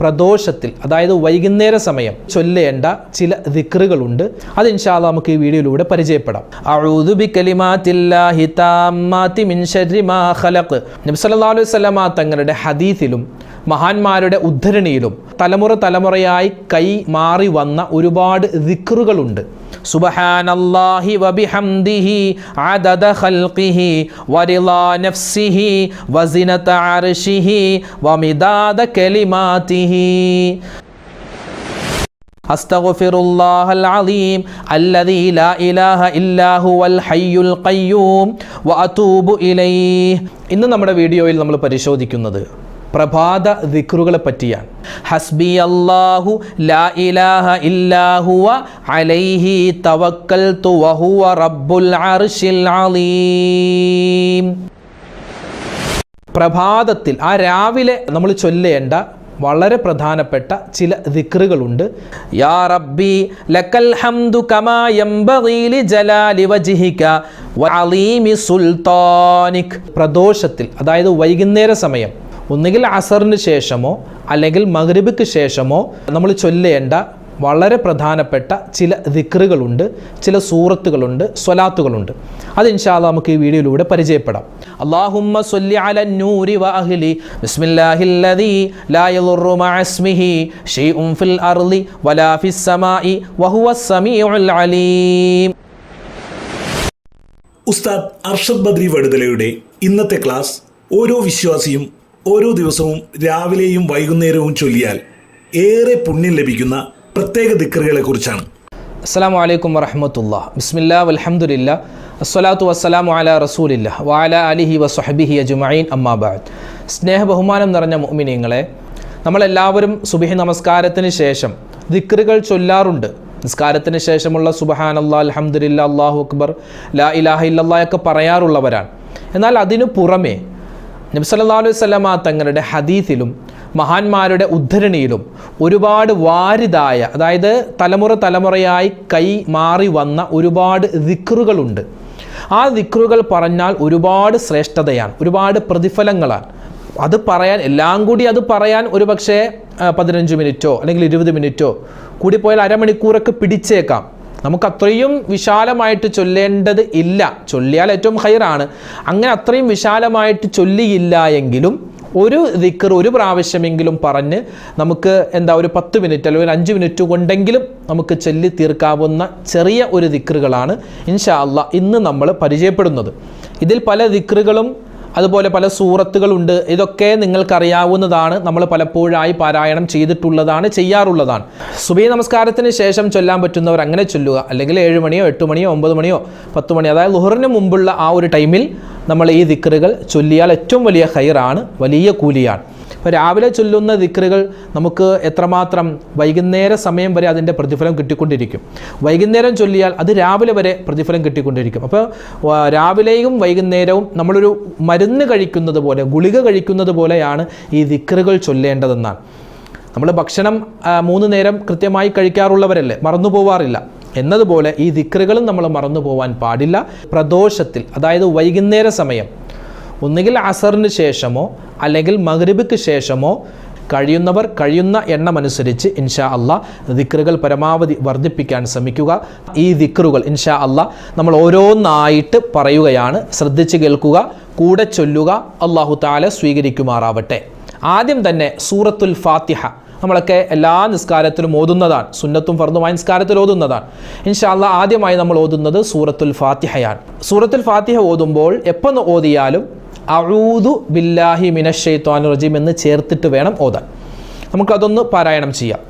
പ്രദോഷത്തിൽ അതായത് വൈകുന്നേര സമയം ചൊല്ലേണ്ട ചില ദിക്റുകളുണ്ട്. അത് ഇൻഷാല്ല നമുക്ക് ഈ വീഡിയോയിലൂടെ പരിചയപ്പെടാം. അലൈഹി തങ്ങളുടെ ഹദീസിലും മഹാന്മാരുടെ ഉദ്ധരണിയിലും തലമുറ തലമുറയായി കൈ മാറി വന്ന ഒരുപാട് ദിക്റുകളുണ്ട് സുബഹാനല്ലാഹി വബിഹംദിഹി അദദ ഖൽഖിഹി വറിളാ നഫ്സിഹി വസിനത അർശിഹി വമിദാദ കലിമാതിഹി أستغفر الله العظيم الذي لا إله إلا هو الحي القيوم وأتوب إليه ഇന്ന് നമ്മുടെ വീഡിയോയിൽ നമ്മൾ പരിശോധിക്കുന്നത് പ്രഭാത ദിക്റുകളെ പറ്റിയാണ്. ഹസ്ബി അല്ലാഹു ലാ ഇലാഹ ഇല്ലാഹുവ അലൈഹി തവക്കൽതു വഹുവ റബ്ബുൽ അർശിൽ അലീം. പ്രഭാതത്തിൽ ആ രാവിലെ നമ്മൾ ചൊല്ലേണ്ട വളരെ പ്രധാനപ്പെട്ട ചില ദിക്റുകളുണ്ട്. യാ റബ്ബി ലക്കൽ ഹംദു കമാ യംബഗീലി ജലാലി വജ്ഹിക വഅലീമി സുൽത്താനിക്. പ്രദോഷത്തിൽ അതായത് വൈകുന്നേര സമയം ഒന്നുകിൽ അസറിന് ശേഷമോ അല്ലെങ്കിൽ മഗ്രിബിക്ക് ശേഷമോ നമ്മൾ ചൊല്ലേണ്ട വളരെ പ്രധാനപ്പെട്ട ചില ദിക്റുകളുണ്ട് ചില സൂറത്തുകളുണ്ട് സ്വലാത്തുകളുണ്ട്. അത് ഇൻഷാല്ല നമുക്ക് ഈ വീഡിയോയിലൂടെ പരിചയപ്പെടാം. അള്ളാഹുമ്മ സൊല്ലി അല നൂരി വ അഹ്ലി ബിസ്മില്ലാഹില്ലദീ ലാ യളുറു മഅ ഇസ്മിഹി ഷൈഉൻ ഫിൽ അർളി വലാ ഫിസ് സമാഇ വഹുവ സമീഉൽ അലീം. ഉസ്താദ് അർഷദ് ബദ്രി വടുതലയുടെ ഇന്നത്തെ ക്ലാസ് ഓരോ വിശ്വാസിയും ഓരോ ദിവസവും രാവിലെയും വൈകുന്നേരവും ചൊല്ലിയാൽ ഏറെ പുണ്യം ലഭിക്കുന്ന പ്രത്യേക ദിക്കറുകളെ കുറിച്ചാണ് അസ്സാം വലൈക്കും വറഹമത്തുള്ള. ബിസ്മില്ലാ വലഹമുല്ല അസ്സലാത്തു വസ്സലാം അല റസൂലില്ല. വാല അലിഹി വസ്ഹബിഹി അജുമൈൻ അമ്മാബാദ് സ്നേഹ ബഹുമാനം നിറഞ്ഞ മുഅ്മിനീങ്ങളെ നമ്മളെല്ലാവരും സുബിഹി നമസ്കാരത്തിന് ശേഷം ദിക്റുകൾ ചൊല്ലാറുണ്ട്. നിസ്കാരത്തിന് ശേഷമുള്ള സുബഹാൻ അല്ലാ അലഹമുല്ല അള്ളാഹു അക്ബർ ലാ ഇലാഹ ഇല്ലല്ലാ ഒക്കെ പറയാറുള്ളവരാണ്. എന്നാൽ അതിനു പുറമേ നബി സല്ലല്ലാഹു അലൈഹി വസല്ലമ തങ്ങളുടെ ഹദീസിലും മഹാന്മാരുടെ ഉദ്ധരണിയിലും ഒരുപാട് വാരിതായ അതായത് തലമുറ തലമുറയായി കൈ മാറി വന്ന ഒരുപാട് ദിക്റുകളുണ്ട്. ആ ദിക്റുകൾ പറഞ്ഞാൽ ഒരുപാട് ശ്രേഷ്ഠതയാണ് ഒരുപാട് പ്രതിഫലങ്ങളാണ്. അത് പറയാൻ എല്ലാം കൂടി അത് പറയാൻ ഒരുപക്ഷേ പതിനഞ്ച് മിനിറ്റോ അല്ലെങ്കിൽ ഇരുപത് മിനിറ്റോ കൂടിപ്പോയാൽ അരമണിക്കൂറൊക്കെ പിടിച്ചേക്കാം. നമുക്ക് അത്രയും വിശാലമായിട്ട് ചൊല്ലേണ്ടത് ഇല്ല. ചൊല്ലിയാൽ ഏറ്റവും ഹൈറാണ് അങ്ങനെ അത്രയും വിശാലമായിട്ട് ചൊല്ലിയില്ല എങ്കിലും ഒരു ദിക്കർ ഒരു പ്രാവശ്യമെങ്കിലും പറഞ്ഞ് നമുക്ക് എന്താ ഒരു പത്ത് മിനിറ്റ് അല്ലെങ്കിൽ അഞ്ച് മിനിറ്റ് കൊണ്ടെങ്കിലും നമുക്ക് ചൊല്ലി തീർക്കാവുന്ന ചെറിയ ഒരു ദിക്കറുകളാണ് ഇൻഷാ അള്ളാ ഇന്ന് നമ്മൾ പരിചയപ്പെടുന്നത്. ഇതിൽ പല ദിക്കറുകളും അതുപോലെ പല സൂറത്തുകളുണ്ട്. ഇതൊക്കെ നിങ്ങൾക്കറിയാവുന്നതാണ്. നമ്മൾ പലപ്പോഴായി പാരായണം ചെയ്തിട്ടുള്ളതാണ് ചെയ്യാറുള്ളതാണ്. സുബൈ നമസ്കാരത്തിന് ശേഷം ചൊല്ലാൻ പറ്റുന്നവർ അങ്ങനെ ചൊല്ലുക. അല്ലെങ്കിൽ ഏഴ് മണിയോ എട്ട് മണിയോ ഒമ്പത് മണിയോ പത്ത് മണിയോ അതായത് ലുഹറിന് മുമ്പുള്ള ആ ഒരു ടൈമിൽ നമ്മൾ ഈ ദിക്കറുകൾ ചൊല്ലിയാൽ ഏറ്റവും വലിയ ഹൈറാണ് വലിയ കൂലിയാണ്. രാവിലെ ചൊല്ലുന്ന ദിക്റുകൾ നമുക്ക് എത്രമാത്രം വൈകുന്നേര സമയം വരെ അതിന്റെ പ്രതിഫലം കിട്ടിക്കൊണ്ടിരിക്കും. വൈകുന്നേരം ചൊല്ലിയാൽ അത് രാവിലെ വരെ പ്രതിഫലം കിട്ടിക്കൊണ്ടിരിക്കും. അപ്പോൾ രാവിലെയും വൈകുന്നേരവും നമ്മളൊരു മരുന്ന് കഴിക്കുന്നത് പോലെ ഗുളിക കഴിക്കുന്നത് പോലെയാണ് ഈ ദിക്റുകൾ ചൊല്ലേണ്ടതെന്നാണ്. നമ്മൾ ഭക്ഷണം മൂന്ന് നേരം കൃത്യമായി കഴിക്കാറുള്ളവരല്ലേ? മറന്നു പോവാറില്ല. എന്നതുപോലെ ഈ ദിക്റുകളും നമ്മൾ മറന്നു പോവാൻ പാടില്ല. പ്രദോഷത്തിൽ അതായത് വൈകുന്നേര സമയം ഒന്നുകിൽ അസറിന് ശേഷമോ അല്ലെങ്കിൽ മഗ്രിബിക്ക് ശേഷമോ കഴിയുന്നവർ കഴിയുന്ന എണ്ണമനുസരിച്ച് ഇൻഷാ അല്ല ദിക്റുകൾ പരമാവധി വർദ്ധിപ്പിക്കാൻ ശ്രമിക്കുക. ഈ ദിക്റുകൾ ഇൻഷാ അല്ല നമ്മൾ ഓരോന്നായിട്ട് പറയുകയാണ്. ശ്രദ്ധിച്ച് കേൾക്കുക കൂടെ ചൊല്ലുക അള്ളാഹു താല സ്വീകരിക്കുമാറാവട്ടെ. ആദ്യം തന്നെ സൂറത്തുൽ ഫാത്തിഹ. നമ്മളൊക്കെ എല്ലാ നിസ്കാരത്തിലും ഓതുന്നതാണ്. സുന്നത്തും ഫർദുമായ നിസ്കാരത്തിൽ ഓതുന്നതാണ്. ഇൻഷാല്ല ആദ്യമായി നമ്മൾ ഓതുന്നത് സൂറത്തുൽ ഫാത്തിഹയാണ്. സൂറത്തുൽ ഫാത്തിഹ ഓതുമ്പോൾ എപ്പോൾ ഓതിയാലും അഴൂതു ബില്ലാഹി മിനഷെയ്ത്താനു റജീം എന്ന് ചേർത്തിട്ട് വേണം ഓതാൻ. നമുക്കതൊന്ന് പാരായണം ചെയ്യാം.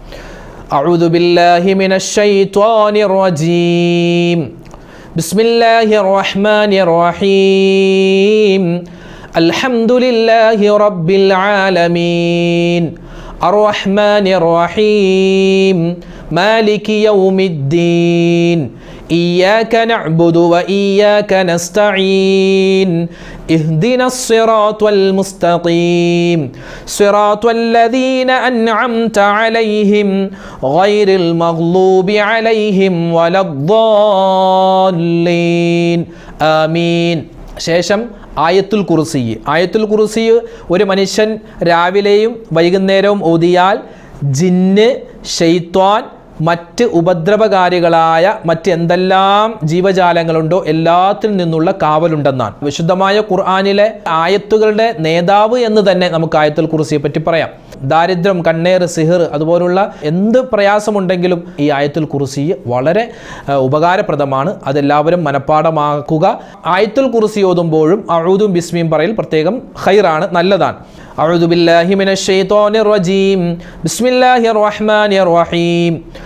അഴൂതു ബില്ലാഹി മിനഷെയ്ത്താനി റജീം. ബിസ്മില്ലാഹി റഹ്മാനി റഹീം അൽഹംദുലില്ലാഹി റബ്ബിൽ ആലമീൻ. അർറഹ്മാനി റഹീം മാലിക് യൗമിദ്ദീൻ. إياك نعبد وإياك نستعين اهدنا الصراط المستقيم صراط الذين أنعمت عليهم غير المغلوب عليهم ولا الضالين آمين ശേഷം ആയത്തുൽ കുറുസി ആയത്തുൽ കുറുസി ഒരു മനുഷ്യൻ രാവിലെയും വൈകുന്നേരവും ഓതിയാൽ ജിന്ന് ഷെയ്ത്വാൻ മറ്റ് ഉപദ്രവകാരികളായ മറ്റെന്തെല്ലാം ജീവജാലങ്ങളുണ്ടോ എല്ലാത്തിൽ നിന്നുള്ള കാവലുണ്ടെന്നാണ്. വിശുദ്ധമായ ഖുർആാനിലെ ആയത്തുകളുടെ നേതാവ് എന്ന് തന്നെ നമുക്ക് ആയത്തുൽ കുറിസിയെ പറ്റി പറയാം. ദാരിദ്ര്യം കണ്ണേർ സിഹിർ അതുപോലുള്ള എന്ത് പ്രയാസമുണ്ടെങ്കിലും ഈ ആയത്തുൽ കുറിസി വളരെ ഉപകാരപ്രദമാണ്. അതെല്ലാവരും മനഃപ്പാടമാക്കുക. ആയത്തുൽ കുറിസി ഓതുമ്പോഴും അഴുതും ബിസ്മിയും പറയൽ പ്രത്യേകം ഹൈറാണ് നല്ലതാണ്. അഴുതുബില്ലാഹിമിൻ ബിസ്മില്ലാഹിർ റഹ്മാനിർ റഹീം.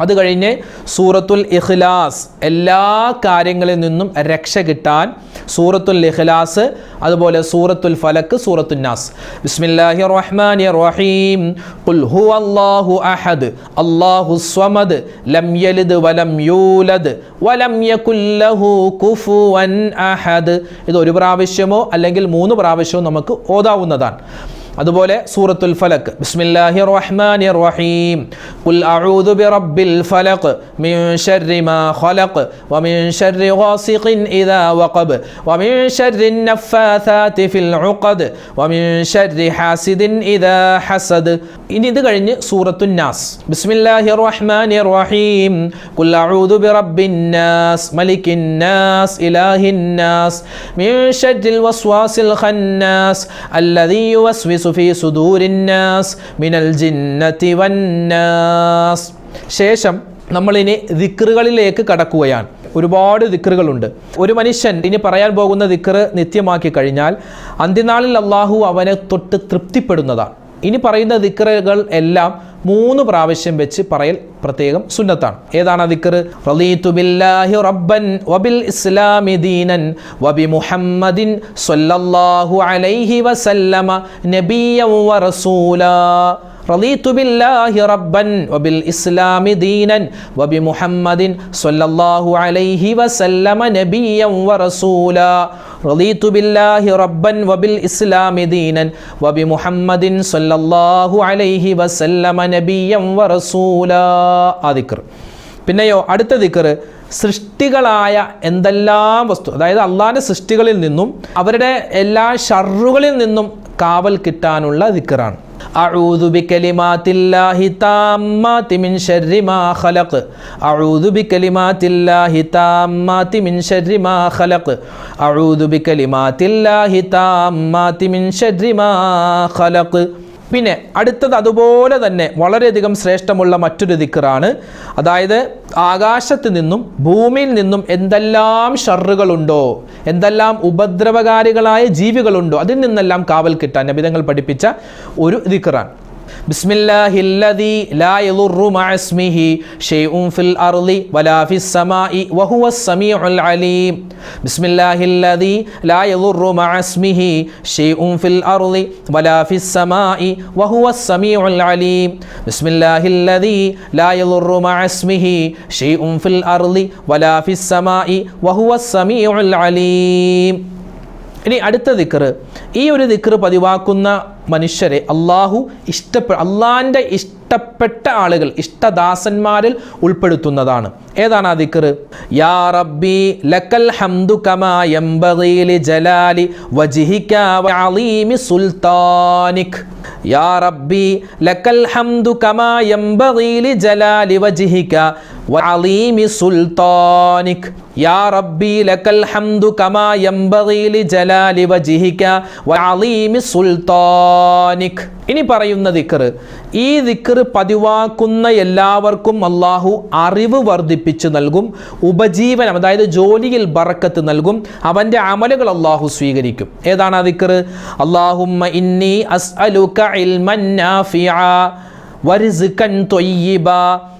അത് കഴിഞ്ഞ് സൂറത്തുൽ ഇഖ്ലാസ് എല്ലാ കാര്യങ്ങളിൽ നിന്നും രക്ഷ കിട്ടാൻ സൂറത്തുൽ ഇഖ്ലാസ് അതുപോലെ സൂറത്തുൽ ഫലക്ക് സൂറത്തുൽ നാസ്. ബിസ്മില്ലാഹി റഹ്മാനി റഹീം ഖുൽ ഹുവല്ലാഹു അഹദ്. അല്ലാഹു സ്വമദ്. ലം യലിദ് വലം യൂലദ്. വലം യകുൽ ലഹു കുഫുവൻ അഹദ്. ഇത് ഒരു പ്രാവശ്യമോ അല്ലെങ്കിൽ മൂന്ന് പ്രാവശ്യമോ നമുക്ക് ഓതാവുന്നതാണ്. അതുപോലെ സൂറത്തുൽ ഫലക്ക് ബിസ്മില്ലാഹി റഹ്മാനി റഹീം ഖുൽ അഊദു ബിറബ്ബിൽ ഫലഖ് മിൻ ശർരി മാ ഖലഖ് വമിൻ ശർരി ഗാസിഖിൻ ഇദാ വഖബ് വമിൻ ശർരി നഫാഥാതി ഫിൽ ഉഖദ് വമിൻ ശർരി ഹാസിദിൻ ഇദാ ഹസദ് ഇനി ഇത് കഴിഞ്ഞ് സൂറത്തുൻ നാസ് ബിസ്മില്ലാഹി റഹ്മാനി റഹീം ഖുൽ അഊദു ബിറബ്ബിൻ നാസ് മലിക്കിൻ നാസ് ഇലാഹിൻ നാസ് മിൻ ശർരിൽ വസ്വാസിൽ ഖന്നാസ് الذي يوسوس സുദൂരിന്നാസ് മിനൽ ജിന്നത്തി വന്നാസ്. ശേഷം നമ്മളിനി ദിക്റുകളിലേക്ക് കടക്കുകയാണ്. ഒരുപാട് ദിക്റുകളുണ്ട്. ഒരു മനുഷ്യൻ ഇനി പറയാൻ പോകുന്ന ദിക്റ് നിത്യമാക്കി കഴിഞ്ഞാൽ അന്ത്യനാളിൽ അള്ളാഹു അവനെ തൊട്ട് തൃപ്തിപ്പെടുന്നതാണ്. ഇനി പറയുന്ന ദിക്കറുകൾ എല്ലാം മൂന്ന് പ്രാവശ്യം വെച്ച് പറയൽ പ്രത്യേകം സുന്നത്താണ്. ഏതാണ് ദിക്കർ റളീതു ബില്ലാഹി റബ്ബൻ വബിൽ ഇസ്ലാമി ദീനൻ വബി മുഹമ്മദിൻ സ്വല്ലല്ലാഹു അലൈഹി വസല്ലമ നബിയ്യൻ വറസൂലാ ബില്ലാഹി റബ്ബൻ വബിൽ ഇസ്ലാമി ദീനൻ വബി മുഹമ്മദിൻ അലൈഹി വസല്ലമ വറസൂല ബില്ലാഹി റബ്ബൻ വബിൽ ഇസ്ലാമി ദീനൻ വബി മുഹമ്മദിൻ അലൈഹി വസല്ലമ വറസൂല പിന്നെയോ അടുത്ത ദിക്കർ സൃഷ്ടികളായ എന്തെല്ലാം വസ്തു അതായത് അള്ളാഹിന്റെ സൃഷ്ടികളിൽ നിന്നും അവരുടെ എല്ലാ ഷർറുകളിൽ നിന്നും കാവൽ കിട്ടാനുള്ള ദിക്കറാണ് أعوذ بكلمات الله تامات من شر ما خلق أعوذ بكلمات الله تامات من شر ما خلق أعوذ بكلمات الله تامات من شر ما خلق പിന്നെ അടുത്തത് അതുപോലെ തന്നെ വളരെയധികം ശ്രേഷ്ഠമുള്ള മറ്റൊരു ദിക്കറാണ്. അതായത് ആകാശത്ത് നിന്നും ഭൂമിയിൽ നിന്നും എന്തെല്ലാം ഷറുകളുണ്ടോ എന്തെല്ലാം ഉപദ്രവകാരികളായ ജീവികളുണ്ടോ അതിൽ നിന്നെല്ലാം കാവൽ കിട്ടാൻ നബിതങ്ങൾ പഠിപ്പിച്ച ഒരു ദിക്കറാണ്. ലാ ഷൈഉൻ ഫിൽ അർളി വലാ ഫിസ് സമീഉൽ അലീം. ലാ ഷൈഉൻ ഫിൽ അർളി വലാ ഫിസ് സമീഉൽ അലീം. ലാ ഷൈഉൻ ഫിൽ അർളി വലാ ഫിസ് സമീഉൽ അലീം. ഇനി അടുത്ത ദിക്ർ ഈ ഒരു ദിക്ർ പതിവാക്കുന്ന മനുഷ്യരെ അള്ളാഹു ഇഷ്ടപ്പെ അള്ളാഹിന്റെ ഇഷ്ടപ്പെട്ട ആളുകൾ ഇഷ്ടദാസന്മാരിൽ ഉൾപ്പെടുത്തുന്നതാണ്. ഏതാണ് ആ ദിക്കർ യാ റബ്ബി ലക്കൽ ഹംദു കമാ യംബഗി ലി ജലാലി വജ്ഹിക വഅളീമി സുൽത്താനിക്. യാ റബ്ബി ലക്കൽ ഹംദു കമാ യംബഗി ലി ജലാലി വജിഹിക്ക വഅളീമി സുൽത്താനിക്. യാ റബ്ബി ലക്കൽ ഹംദു കമാ ജലാലി വജിഹിക്ക ജലാലി വജ്ഹിക വഅളീമി ഇനി പറയുന്ന ദിക്കർ ഈ ദിക്കർ പതിവാക്കുന്ന എല്ലാവർക്കും അള്ളാഹു അറിവ് വർദ്ധിപ്പിച്ചു നൽകും ഉപജീവനം അതായത് ജോലിയിൽ ബറക്കത്ത് നൽകും അവന്റെ അമലുകൾ അള്ളാഹു സ്വീകരിക്കും. ഏതാണ് ആ ദിക്കർ അള്ളാഹുമ്മ ഇന്നി ഇൽമൻ വരിസ്കൻ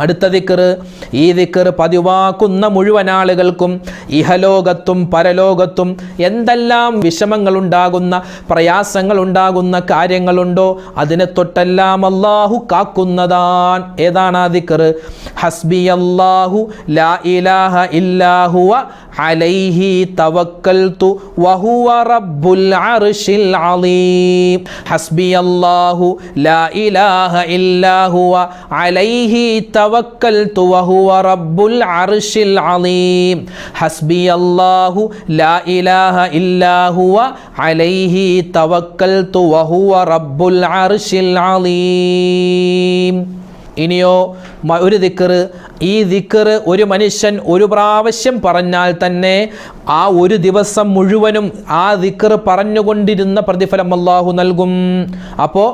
അടുത്ത ദിക്കറ് ഈ ദിക്കറ് പതിവാക്കുന്ന മുഴുവൻ ആളുകൾക്കും ഇഹലോകത്തും പരലോകത്തും എന്തെല്ലാം വിഷമങ്ങളുണ്ടാകുന്ന പ്രയാസങ്ങളുണ്ടാകുന്ന കാര്യങ്ങളുണ്ടോ അതിനെ തൊട്ടെല്ലാം അള്ളാഹു കാക്കുന്നതാൻ ഏതാണ് ആ ദിക്കറ് ഹസ്ബി അള്ളാഹു ലാ ഇലാഹ ഇല്ലാഹുവ അലൈഹി തവക്കൽതു വഹുവ റബ്ബുൽ അർശിൽ അലീം. ഹസ്ബി അല്ലാഹു ലാ ഇലാഹ ഇല്ലാ ഹുവ. അലൈഹി തവക്കൽതു വഹുവ റബ്ബുൽ അർശിൽ അലീം. ഹസ്ബി അല്ലാഹു ലാ ഇലാഹ ഇല്ലാ ഹുവ. അലൈഹി തവക്കൽതു വഹുവ റബ്ബുൽ അർശിൽ അലീം. ഇനിയോ ഒരു ദിക്കറ് ഈ ദിക്കറ് ഒരു മനുഷ്യൻ ഒരു പ്രാവശ്യം പറഞ്ഞാൽ തന്നെ ആ ഒരു ദിവസം മുഴുവനും ആ ദിക്കറ് പറഞ്ഞുകൊണ്ടിരുന്ന പ്രതിഫലം അള്ളാഹു നൽകും. അപ്പോൾ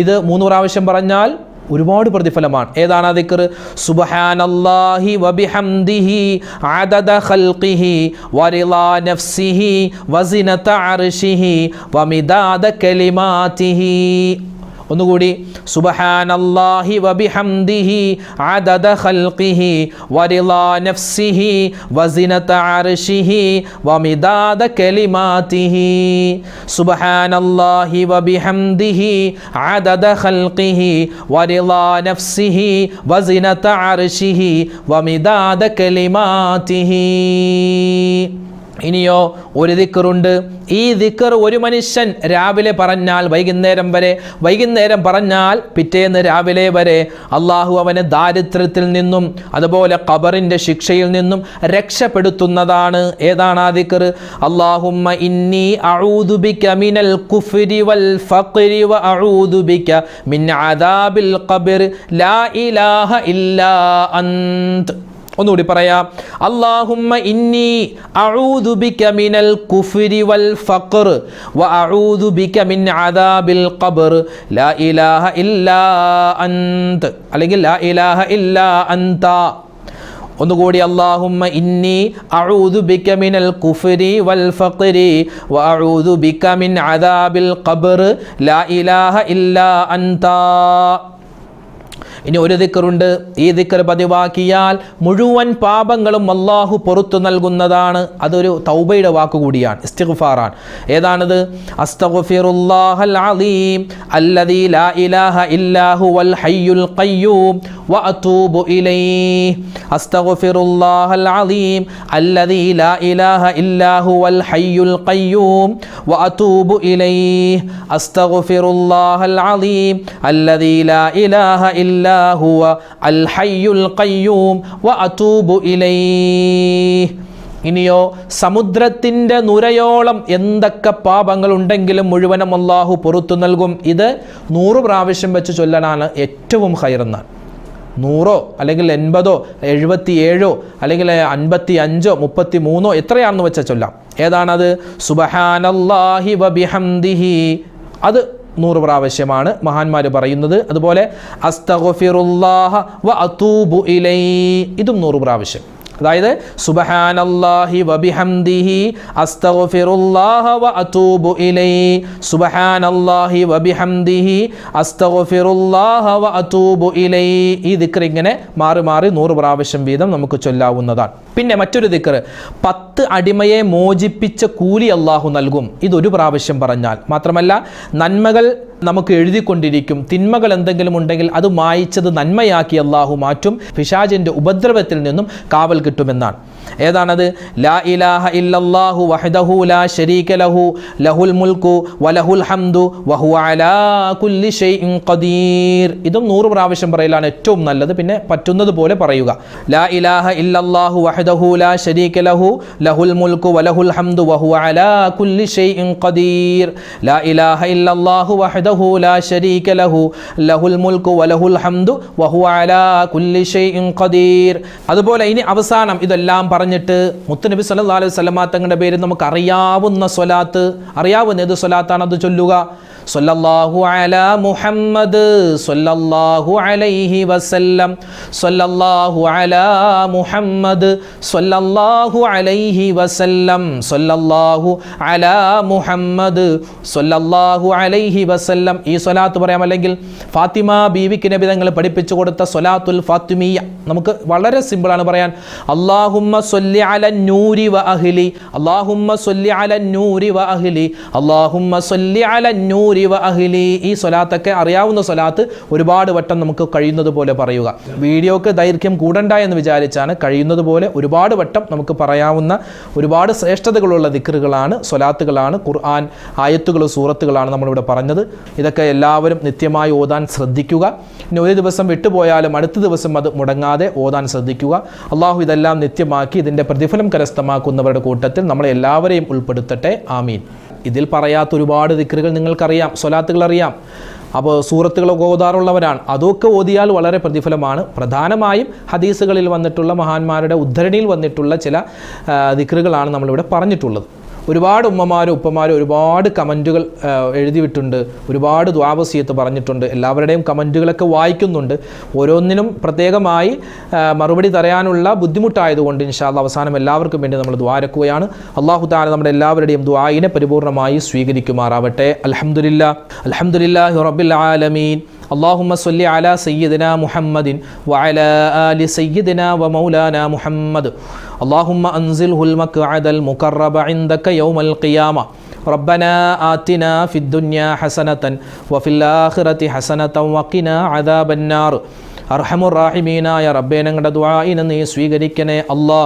ഇത് മൂന്ന് പ്രാവശ്യം പറഞ്ഞാൽ ഒരുപാട് പ്രതിഫലമാണ്. ഏതാണ് ആ ദിക്കർ? സുബ്ഹാനല്ലാഹി വബിഹംദിഹി അദദ ഖൽഖിഹി നഫ്സിഹി വസിനത അർശിഹി വമിദാദ കലിമാതിഹി. ഒന്നുകൂടി സുബഹാനല്ലാഹി വബിഹംദിഹി അദദ ഖൽഖിഹി വരിളാ നഫ്സിഹി വസിനത അർശിഹി വമിദാദ കലിമാതിഹി. സുബഹാനല്ലാഹി വബിഹംദിഹി അദദ ഖൽഖിഹി വരിളാ നഫ്സിഹി വസിനത അർശിഹി വമിദാദ കലിമാതിഹി. ഇനിയോ ഒരു ദിക്കറുണ്ട്. ഈ ദിക്കർ ഒരു മനുഷ്യൻ രാവിലെ പറഞ്ഞാൽ വൈകുന്നേരം വരെ വൈകുന്നേരം പറഞ്ഞാൽ പിറ്റേന്ന് രാവിലെ വരെ അള്ളാഹു അവനെ ദാരിദ്ര്യത്തിൽ നിന്നും അതുപോലെ ഖബറിന്റെ ശിക്ഷയിൽ നിന്നും രക്ഷപ്പെടുത്തുന്നതാണ്. ഏതാണ് ആ ദിക്കർ? അള്ളാഹുമ്മ ഇന്നി മിനൽ വൽ ഫഖരി മിൻ അദാബിൽ ലാ ഇലാഹ ഒന്നുകൂടി പറയാം. അള്ളാഹുമ്മ ഇന്നി അഊദു ബിക മിനൽ കുഫ്രി വൽ ഫഖർ വ അഊദു ബിക മിൻ അദാബിൽ ഖബർ. ലാ ഇലാഹ ഇല്ലാ അന്ത്. അല്ലെങ്കിൽ ലാ ഇലാഹ ഇല്ലാ അന്ത. ഒന്നുകൂടി അള്ളാഹുമ്മ ഇന്നി അഊദു ബിക മിനൽ കുഫ്രി വൽ ഫഖ്രി വ അഊദു ബിക മിൻ അദാബിൽ ഖബർ. ലാ ഇലാഹ ഇല്ലാ അന്ത. ഇനി ഒരു ദിക്കറുണ്ട്. ഈ ദിക്കർ പതിവാക്കിയാൽ മുഴുവൻ പാപങ്ങളും അള്ളാഹു പുറത്തു നൽകുന്നതാണ്. അതൊരു തൗബയുടെ വാക്കുകൂടിയാണ് ഇസ്തിഗ്ഫാറാണ്. ഏതാണത്? അസ്തഗ്ഫിറുല്ലാഹൽ അലീം അല്ലദീ ലാ ഇലാഹ ഇല്ലാഹു വൽ ഹയ്യുൽ ഖയ്യൂം വഅതൂബു ഇലൈഹി. അസ്തഗ്ഫിറുല്ലാഹൽ അലീം അല്ലദീ ലാ ഇലാഹ ഇല്ലാഹു വൽ ഹയ്യുൽ ഖയ്യൂം വഅതൂബു ഇലൈഹി. അസ്തഗ്ഫിറുല്ലാഹൽ അലീം അല്ലദീ ലാ ഇലാഹ ഇല്ലാ إلا هو الحي القيوم وأتوب إليه ഇനിയോ സമുദ്രത്തിൻ്റെ നുരയോളം എന്തൊക്കെ പാപങ്ങൾ ഉണ്ടെങ്കിലും മുഴുവനും അള്ളാഹു പുറത്തു നൽകും ഇത് നൂറ് പ്രാവശ്യം വെച്ച് ചൊല്ലാനാണ് ഏറ്റവും ഹൈറെന്നാണ് നൂറോ അല്ലെങ്കിൽ എൺപതോ എഴുപത്തി ഏഴോ അല്ലെങ്കിൽ അൻപത്തി അഞ്ചോ മുപ്പത്തി മൂന്നോ എത്രയാണെന്ന് വെച്ചാൽ ചൊല്ലാം ഏതാണത് സുബഹാനല്ലാഹി വബിഹംദിഹി അത് നൂറ് പ്രാവശ്യമാണ് മഹാന്മാർ പറയുന്നത്. അതുപോലെ അസ്തഗഫിറുല്ലാഹ വ അതൂബു ഇലൈ. ഇതും നൂറ് പ്രാവശ്യം. അതായത് വബിഹംദിഹി അസ്തഗ്ഫിറുല്ലാഹ ഇലൈ. വബിഹംദിഹി അസ്തഗ്ഫിറുല്ലാഹ ഇലൈ. ഈ ദിക്ർ ഇങ്ങനെ മാറി മാറി നൂറ് പ്രാവശ്യം വീതം നമുക്ക് ചൊല്ലാവുന്നതാണ്. പിന്നെ മറ്റൊരു ദിക്ർ പത്ത് അടിമയെ മോചിപ്പിച്ച കൂലി അള്ളാഹു നൽകും. ഇതൊരു പ്രാവശ്യം പറഞ്ഞാൽ മാത്രമല്ല നന്മകൾ നമുക്ക് എഴുതിക്കൊണ്ടിരിക്കും. തിന്മകൾ എന്തെങ്കിലും ഉണ്ടെങ്കിൽ അത് മായിച്ചത് നന്മയാക്കി അള്ളാഹു മാറ്റും. പിശാജിന്റെ ഉപദ്രവത്തിൽ നിന്നും കാവൽ കിട്ടുമെന്നാണ്. ഏതാണത്? ലാ ഇലാഹ ഇല്ലല്ലാഹു വഹദഹു ലാ ശരീക ലഹു ലഹുൽ മുൽക്കു വലഹുൽ ഹംദു വഹു അലാ കുല്ലി ഷൈഇൻ ഖദീർ. ഇതും നൂറ് പ്രാവശ്യം പറയലാണ് ഏറ്റവും നല്ലത്. പിന്നെ പറ്റുന്നത് പോലെ പറയുക. ലാ ഇലാഹ ഇല്ലല്ലാഹു വഹദഹു ലാ ശരീക ലഹു ലഹുൽ മുൽക്കു വലഹുൽ ഹംദു വഹു അലാ കുല്ലി ഷൈഇൻ ഖദീർ. ലാ ഇലാഹ ഇല്ലല്ലാഹു വഹദഹു ലാ ശരീക ലഹു ലഹുൽ മുൽക്കു വലഹുൽ ഹംദു വഹു അലാ കുല്ലി ഷൈഇൻ ഖദീർ. അതുപോലെ ഇനി അവസാനം ഇതെല്ലാം പറഞ്ഞിട്ട് മുത്തുനബി സല്ലാ അലൈഹി വസല്ലമ തങ്ങളുടെ പേരിൽ നമുക്ക് അറിയാവുന്ന സ്വലാത്ത് അറിയാവുന്ന ഏത് സ്വലാത്താണ് അത് ചൊല്ലുക? സല്ലല്ലാഹു അലാ മുഹമ്മദ് സല്ലല്ലാഹു അലൈഹി വസല്ലം സല്ലല്ലാഹു അലാ മുഹമ്മദ് സല്ലല്ലാഹു അലൈഹി വസല്ലം സല്ലല്ലാഹു അലാ മുഹമ്മദ് സല്ലല്ലാഹു അലൈഹി വസല്ലം. ഈ സ്വലാത്ത് പറയാം. അല്ലെങ്കിൽ ഫാത്തിമ ബീവിക്ക് നബി തങ്ങൾ പഠിപ്പിച്ചു കൊടുത്ത സ്വലാത്തുൽ ഫാത്തിമിയ. നമുക്ക് വളരെ സിമ്പിളാണ് പറയാൻ. അള്ളാഹുമ്മ സൊല്ലി അല നൂരി വ അഹ്ലി. അള്ളാഹുമ്മ സൊല്ലി അല നൂരി വ അഹ്ലി. അള്ളാഹുമ്മ സൊല്ലി അല നൂരി വ അഹ്ലി ഈ സ്വലാത്തൊക്കെ അറിയാവുന്ന സ്വലാത്ത് ഒരുപാട് വട്ടം നമുക്ക് കഴിയുന്നത് പോലെ പറയുക. വീഡിയോക്ക് ദൈർഘ്യം കൂടണ്ട എന്ന് വിചാരിച്ചാണ് കഴിയുന്നത് പോലെ ഒരുപാട് വട്ടം നമുക്ക് പറയാവുന്ന ഒരുപാട് ശ്രേഷ്ഠതകളുള്ള ദിക്കറുകളാണ് സ്വലാത്തുകളാണ് ഖുർആൻ ആയത്തുകൾ സൂറത്തുകളാണ് നമ്മളിവിടെ പറഞ്ഞത്. ഇതൊക്കെ എല്ലാവരും നിത്യമായി ഓതാൻ ശ്രദ്ധിക്കുക. ഇനി ഒരു ദിവസം വിട്ടുപോയാലും അടുത്ത ദിവസം അത് മുടങ്ങാതെ ഓതാൻ ശ്രദ്ധിക്കുക. അള്ളാഹു ഇതെല്ലാം നിത്യമാക്കി ഇതിന്റെ പ്രതിഫലം കരസ്ഥമാക്കുന്നവരുടെ കൂട്ടത്തിൽ നമ്മളെല്ലാവരെയും ഉൾപ്പെടുത്തട്ടെ. ആമീൻ. ഇതിൽ പറയാത്ത ഒരുപാട് ദിക്കറുകൾ നിങ്ങൾക്കറിയാം. സ്വലാത്തുകൾ അറിയാം. അപ്പോൾ സൂറത്തുകളൊക്കെ ഓതാറുള്ളവരാണ്. അതൊക്കെ ഓതിയാൽ വളരെ പ്രതിഫലമാണ്. പ്രധാനമായും ഹദീസുകളിൽ വന്നിട്ടുള്ള മഹാന്മാരുടെ ഉദ്ധരണിയിൽ വന്നിട്ടുള്ള ചില ദിക്കറുകളാണ് നമ്മളിവിടെ പറഞ്ഞിട്ടുള്ളത്. ഒരുപാട് ഉമ്മമാരും ഉപ്പമാരും ഒരുപാട് കമന്റുകൾ എഴുതിവിട്ടുണ്ട്. ഒരുപാട് ദ്വാവസീയത്ത് പറഞ്ഞിട്ടുണ്ട്. എല്ലാവരുടെയും കമന്റുകളൊക്കെ വായിക്കുന്നുണ്ട്. ഓരോന്നിനും പ്രത്യേകമായി മറുപടി തരാനുള്ള ബുദ്ധിമുട്ടായതുകൊണ്ട് ഇൻഷാല്ല അവസാനം എല്ലാവർക്കും വേണ്ടി നമ്മൾ ദ്വാരക്കുകയാണ് അള്ളാഹു താല നമ്മുടെ എല്ലാവരുടെയും ദ്വായിനെ പരിപൂർണമായി സ്വീകരിക്കുമാറാവട്ടെ. അലഹമുല്ല അലഹമുല്ലാഹി റബ്ബിൽ ആലമീൻ. اللهم صل على سيدنا محمد وعلى آل سيدنا ومولانا محمد اللهم أنزله المقعد المقرب عندك يوم القيامة ربنا آتنا في الدنيا حسنة وفي الآخرة حسنة وقنا عذاب النار അർഹമുറാഹിമീനായ റബ്ബെ ഞങ്ങളുടെ ദ്വായിനെ നീ സ്വീകരിക്കണേ അല്ലാ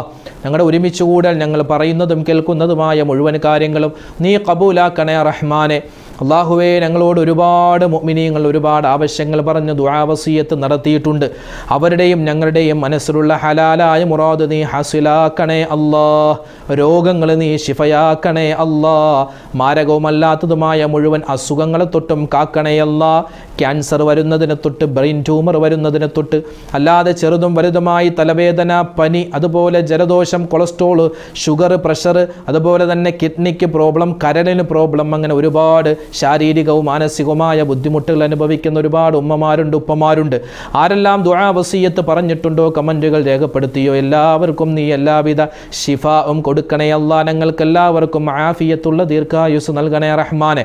ഞങ്ങളുടെ ഒരുമിച്ച് കൂടൽ ഞങ്ങൾ പറയുന്നതും കേൾക്കുന്നതുമായ മുഴുവൻ കാര്യങ്ങളും നീ കബൂലാക്കണേ റഹ്മാനെ അള്ളാഹുവേ ഞങ്ങളോട് ഒരുപാട് മുഅ്മിനീങ്ങൾ ഒരുപാട് ആവശ്യങ്ങൾ പറഞ്ഞ് ദുആവസീയത്ത് നടത്തിയിട്ടുണ്ട്. അവരുടെയും ഞങ്ങളുടെയും മനസ്സിലുള്ള ഹലാലായ മുറാദ് നീ ഹസിലാക്കണേ അല്ലാ. രോഗങ്ങൾ നീ ശിഫയാക്കണേ അല്ലാ. മാരകവുമല്ലാത്തതുമായ മുഴുവൻ അസുഖങ്ങളെ തൊട്ടും കാക്കണേ അല്ലാ. ക്യാൻസർ വരുന്നതിന് തൊട്ട് ബ്രെയിൻ ട്യൂമർ വരുന്നതിന് തൊട്ട് അല്ലാതെ ചെറുതും വലുതുമായി തലവേദന പനി അതുപോലെ ജലദോഷം കൊളസ്ട്രോൾ ഷുഗർ പ്രഷർ അതുപോലെ തന്നെ കിഡ്നിക്ക് പ്രോബ്ലം കരളിന് പ്രോബ്ലം അങ്ങനെ ഒരുപാട് ശാരീരികവും മാനസികവുമായ ബുദ്ധിമുട്ടുകൾ അനുഭവിക്കുന്ന ഒരുപാട് ഉമ്മമാരുണ്ട് ഉപ്പമാരുണ്ട്. ആരെല്ലാം ദുഴാവസീയത്ത് പറഞ്ഞിട്ടുണ്ടോ കമന്റുകൾ രേഖപ്പെടുത്തിയോ? എല്ലാവർക്കും നീ എല്ലാവിധ ഷിഫാവും കൊടുക്കണേ അല്ലാ ഞങ്ങൾക്ക് എല്ലാവർക്കും ആഫിയത്തുള്ള ദീർഘായുസ് നൽകണേ റഹ്മാനെ.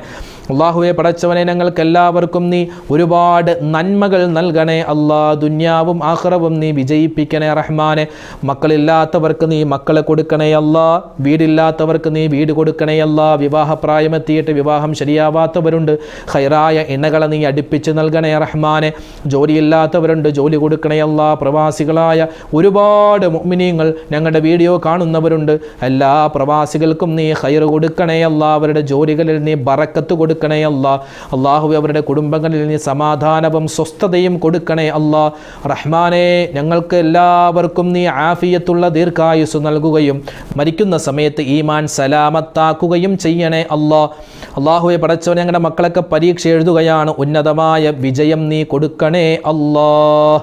അള്ളാഹുവെ പടച്ചവനെ ഞങ്ങൾക്കെല്ലാവർക്കും നീ ഒരുപാട് നന്മകൾ നൽകണേ. അള്ളാ ദുന്യാവും ആഹ്റവും നീ വിജയിപ്പിക്കണേ റഹ്മാനെ. മക്കളില്ലാത്തവർക്ക് നീ മക്കളെ കൊടുക്കണേ അല്ലാ. വീടില്ലാത്തവർക്ക് നീ വീട് കൊടുക്കണേ അല്ലാ. വിവാഹപ്രായമെത്തിയിട്ട് വിവാഹം ശരിയാവാത്തവരുണ്ട്. ഹൈറായ ഇണകളെ നീ അടുപ്പിച്ച് നൽകണേ റഹ്മാനെ. ജോലിയില്ലാത്തവരുണ്ട് ജോലി കൊടുക്കണേ അല്ലാ. പ്രവാസികളായ ഒരുപാട് മുഅ്മിനീങ്ങൾ ഞങ്ങളുടെ വീഡിയോ കാണുന്നവരുണ്ട്. എല്ലാ പ്രവാസികൾക്കും നീ ഹൈർ കൊടുക്കണേ അല്ലാ. അവരുടെ ജോലികളിൽ നീ ബറക്കത്ത് കൊടുക്കണേ അല്ലാ. അള്ളാഹു അവരുടെ കുടുംബങ്ങളിൽ നീ സമാധാനവും സ്വസ്ഥതയും കൊടുക്കണേ അല്ല. റഹ്മാനെ ഞങ്ങൾക്ക് എല്ലാവർക്കും നീ ആഫിയത്തുള്ള ദീർഘായുസ് നൽകുകയും മരിക്കുന്ന സമയത്ത് ഈമാൻ സലാമത്താക്കുകയും ചെയ്യണേ അല്ല. അള്ളാഹുവെ പടച്ചവൻ ഞങ്ങളുടെ മക്കളൊക്കെ പരീക്ഷ എഴുതുകയാണ്. ഉന്നതമായ വിജയം നീ കൊടുക്കണേ അല്ലാ.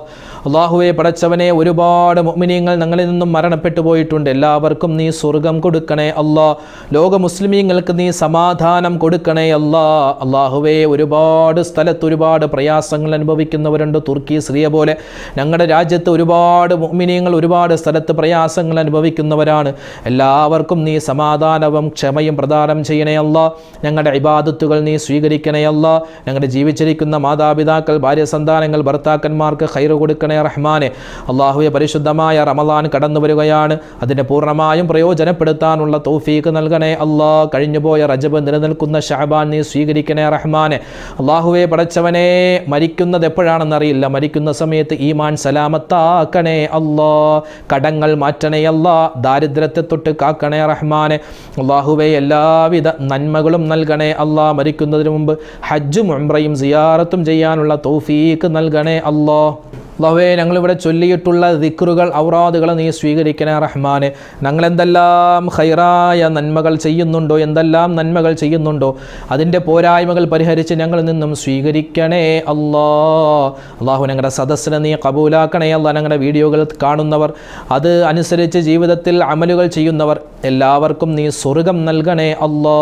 അള്ളാഹുവെ പടച്ചവനെ ഒരുപാട് മുഅ്മിനീങ്ങൾ ഞങ്ങളിൽ നിന്നും മരണപ്പെട്ടു പോയിട്ടുണ്ട്. എല്ലാവർക്കും നീ സ്വർഗം കൊടുക്കണേ അല്ലാ. ലോക മുസ്ലിമീങ്ങൾക്ക് നീ സമാധാനം കൊടുക്കണേ അല്ലാ. അള്ളാഹുവെ ഒരുപാട് സ്ഥലത്ത് ഒരുപാട് പ്രയാസങ്ങൾ അനുഭവിക്കുന്നവരുണ്ട്. തുർക്കി സിറിയ പോലെ ഞങ്ങളുടെ രാജ്യത്ത് ഒരുപാട് മുഅ്മിനീങ്ങൾ ഒരുപാട് സ്ഥലത്ത് പ്രയാസങ്ങൾ അനുഭവിക്കുന്നവരാണ്. എല്ലാവർക്കും നീ സമാധാനവും ക്ഷമയും പ്രദാനം ചെയ്യണേ അല്ലാ. ഞങ്ങളുടെ ഇബാദത്തുകൾ നീ സ്വീകരിക്കണേ അല്ലാ. ഞങ്ങളുടെ ജീവിച്ചിരിക്കുന്ന മാതാപിതാക്കൾ ഭാര്യ സന്താനങ്ങൾ ഭർത്താക്കന്മാർക്ക് ഹൈറ് കൊടുക്കണേ റഹ്മാനെ. അള്ളാഹുവെ പരിശുദ്ധമായ റമലാൻ കടന്നു വരികയാണ് അതിനെ പൂർണമായും പ്രയോജനപ്പെടുത്താനുള്ള തൗഫീക്ക് നൽകണേ അള്ളാ കഴിഞ്ഞുപോയ റജബ് നിലനിൽക്കുന്ന ഷാബാൻ നീ സ്വീകരിക്കണേ റഹ്മാനെ. അള്ളാഹുവെ പടച്ചവനെ മരിക്കുന്നത് എപ്പോഴാണെന്നറിയില്ല മരിക്കുന്ന സമയത്ത് ഈമാൻ സലാമത്താക്കണേ അല്ലാ. കടങ്ങൾ മാറ്റണേ അല്ലാ. ദാരിദ്ര്യത്തെ തൊട്ട് കാക്കണേ റഹ്മാനെ. അള്ളാഹുവെ എല്ലാവിധ നന്മകളും നൽകണേ അല്ലാ. മരിക്കുന്നതിന് മുമ്പ് ഹജ്ജും ഉംറയും സിയാറത്തും ചെയ്യാനുള്ള തൗഫീക്ക് നൽകണേ അല്ലാ. അള്ളാഹുവേ ഞങ്ങളിവിടെ ചൊല്ലിയിട്ടുള്ള ദിക്റുകൾ ഔറാദുകൾ നീ സ്വീകരിക്കണേ റഹ്മാന്. ഞങ്ങൾ എന്തെല്ലാം ഹൈറായ നന്മകൾ ചെയ്യുന്നുണ്ടോ എന്തെല്ലാം നന്മകൾ ചെയ്യുന്നുണ്ടോ അതിന്റെ പോരായ്മകൾ പരിഹരിച്ച് ഞങ്ങളിൽ നിന്നും സ്വീകരിക്കണേ അള്ളാ അള്ളാഹു ഞങ്ങളുടെ സദസ്സിനെ നീ കബൂലാക്കണേ അല്ല. ഞങ്ങളുടെ വീഡിയോകൾ കാണുന്നവർ അത് അനുസരിച്ച് ജീവിതത്തിൽ അമലുകൾ ചെയ്യുന്നവർ എല്ലാവർക്കും നീ സ്വർഗം നൽകണേ അല്ലാ.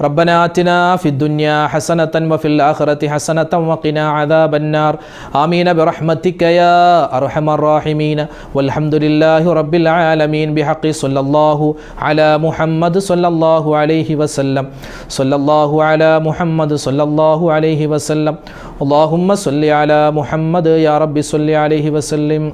ربنا آتنا في الدنيا حسنة وفي الآخرة حسنة وقنا عذاب النار آمين برحمتك يا أرحم الراحمين والحمد لله رب العالمين بحق صلى الله على محمد صلى الله عليه وسلم صلى الله على محمد صلى الله عليه وسلم اللهم صل على محمد يا رب صل عليه وسلم